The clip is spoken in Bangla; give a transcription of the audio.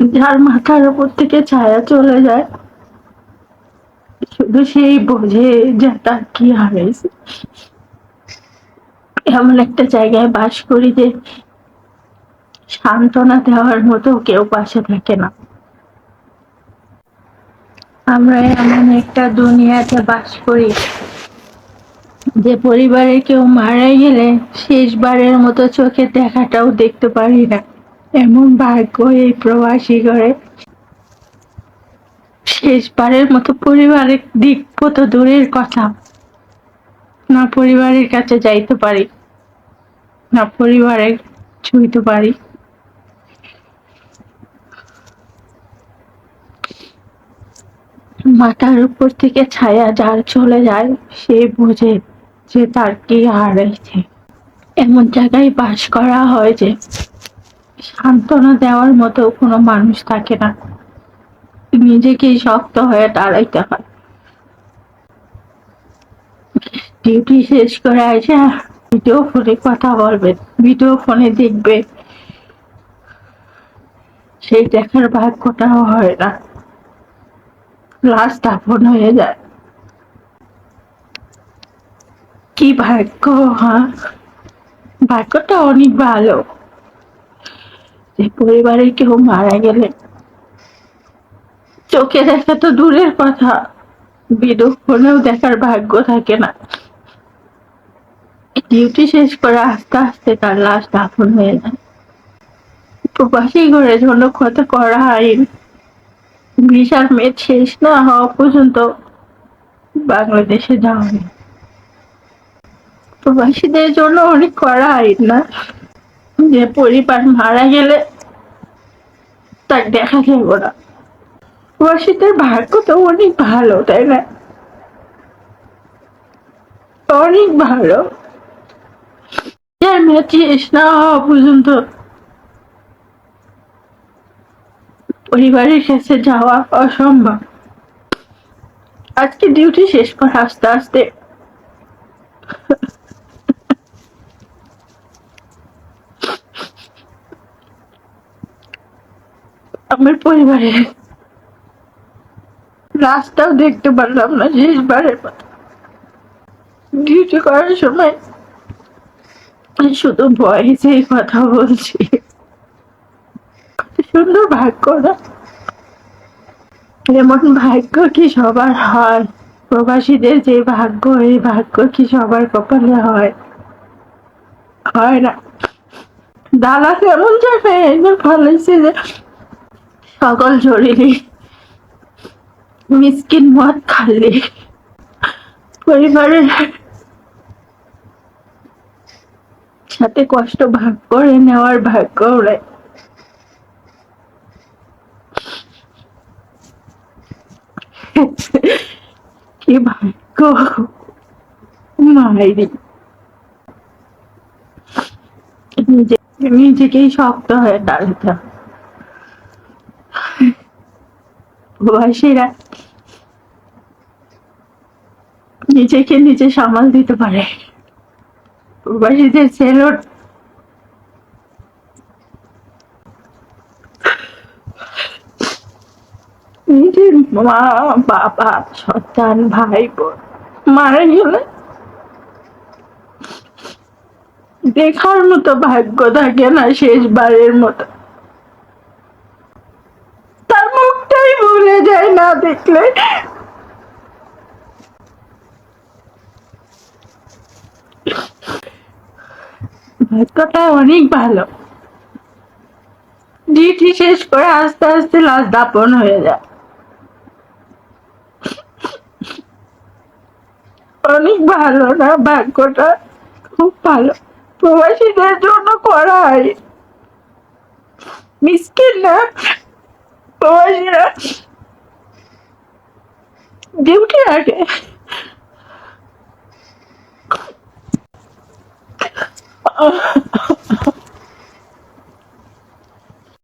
যার মাথার উপর থেকে ছায়া চলে যায়, শুধু সেই বোঝে যে তার কি হারাইছে এমন একটা জায়গায় বাস করি যে সান্ত্বনা দেওয়ার মতো কেউ পাশে থাকে না। আমরা এমন একটা দুনিয়াতে বাস করি যে পরিবারের কেউ মারা গেলে শেষবারের মতো চোখে দেখাটাও দেখতে পারি না। এমন ভাগ্য এই প্রবাসী করে শেষবারের মতো পরিবারের দিক কত দূরের কথা। না পরিবারের কাছে যাইতে পারি, না পরিবারে ছুঁইতে পারি। মাথার উপর থেকে ছায়া যার চলে যায়, সে বুঝে যে তার কে হারাইছে এমন জায়গায় বাস করা হয় যে সান্ত্বনা দেওয়ার মতো কোনো মানুষ থাকে না। নিজেকেই শক্ত হয়ে দাঁড়াইতে হয়। ডিউটি শেষ করে আসে ভিডিও ফোনে কথা বলবে, ভিডিও ফোনে দেখবে। সেই দেখার ভাগ্যটাও হয় না। লাস্ট দাফন হয়ে যায়। কি ভাগ্য হ্যাঁ? ভাগ্যটা অনেক ভালো। যে পরিবারের কেউ মারা গেলে চোখে দেখা তো দূরের কথা বিদু ফোনেও দেখার ভাগ্য থাকে না। ডিউটি শেষ করে আস্তে আস্তে তার লাশ দাফন হয়ে যায়। প্রবাসী জন্য কত করা আইন, ভিসার মেয়াদ শেষ না হওয়া পর্যন্ত বাংলাদেশে যাওয়া প্রবাসীদের জন্য অনেক করা আইন না। যে পরিবার মারা গেলে তার দেখা যাব না। প্রবাসীদের ভাগ্য তো অনেক ভালো, তাই না? অনেক ভালো। মেয়াদ না হওয়া পর্যন্ত পরিবারের কাছে যাওয়া অসম্ভব। আজকে ডিউটি শেষ করে, আস্তে আস্তে। আমার পরিবারের রাস্তাও দেখতে পারলাম না শেষবারের মতো। ডিউটি করার সময় শুধু ভয়েসেই কথা বলছি। সুন্দর ভাগ্য না? এমন ভাগ্য কি সবার হয়? প্রবাসীদের যে ভাগ্য, এই ভাগ্য কি সবার কপালে হয়? হয় না। দালাল এমন জায়গায় এনে ফেলেছে যে সকল জরুরি। মিসকিন মদ খালি। পরিবারের সাথে কষ্ট ভাগ করে নেওয়ার ভাগ্য ওরাই কি ভাগ্য? মায়েরি। নিজে নিজেকেই শক্ত হয়ে দাঁড়াতে প্রবাসীরা নিজেকে নিজে সামাল দিতে পারে। প্রবাসীদের সেলট নিজের মা, বাবা, সন্তান ভাই বোন মারা গেলে দেখার মতো ভাগ্য থাকে না শেষবারের মতো তার মুখটাই ভুলে যায় না দেখলে। ভাগ্যটা অনেক ভালো। ডিউটি শেষ করে আস্তে আস্তে লাশ দাপন হয়ে যায়। অনেক ভালো না? ভাগ্যটা খুব ভালো। প্রবাসীদের জন্য করা হয়। মিসকিন না? প্রবাসীরা ডিউটি আগে আহ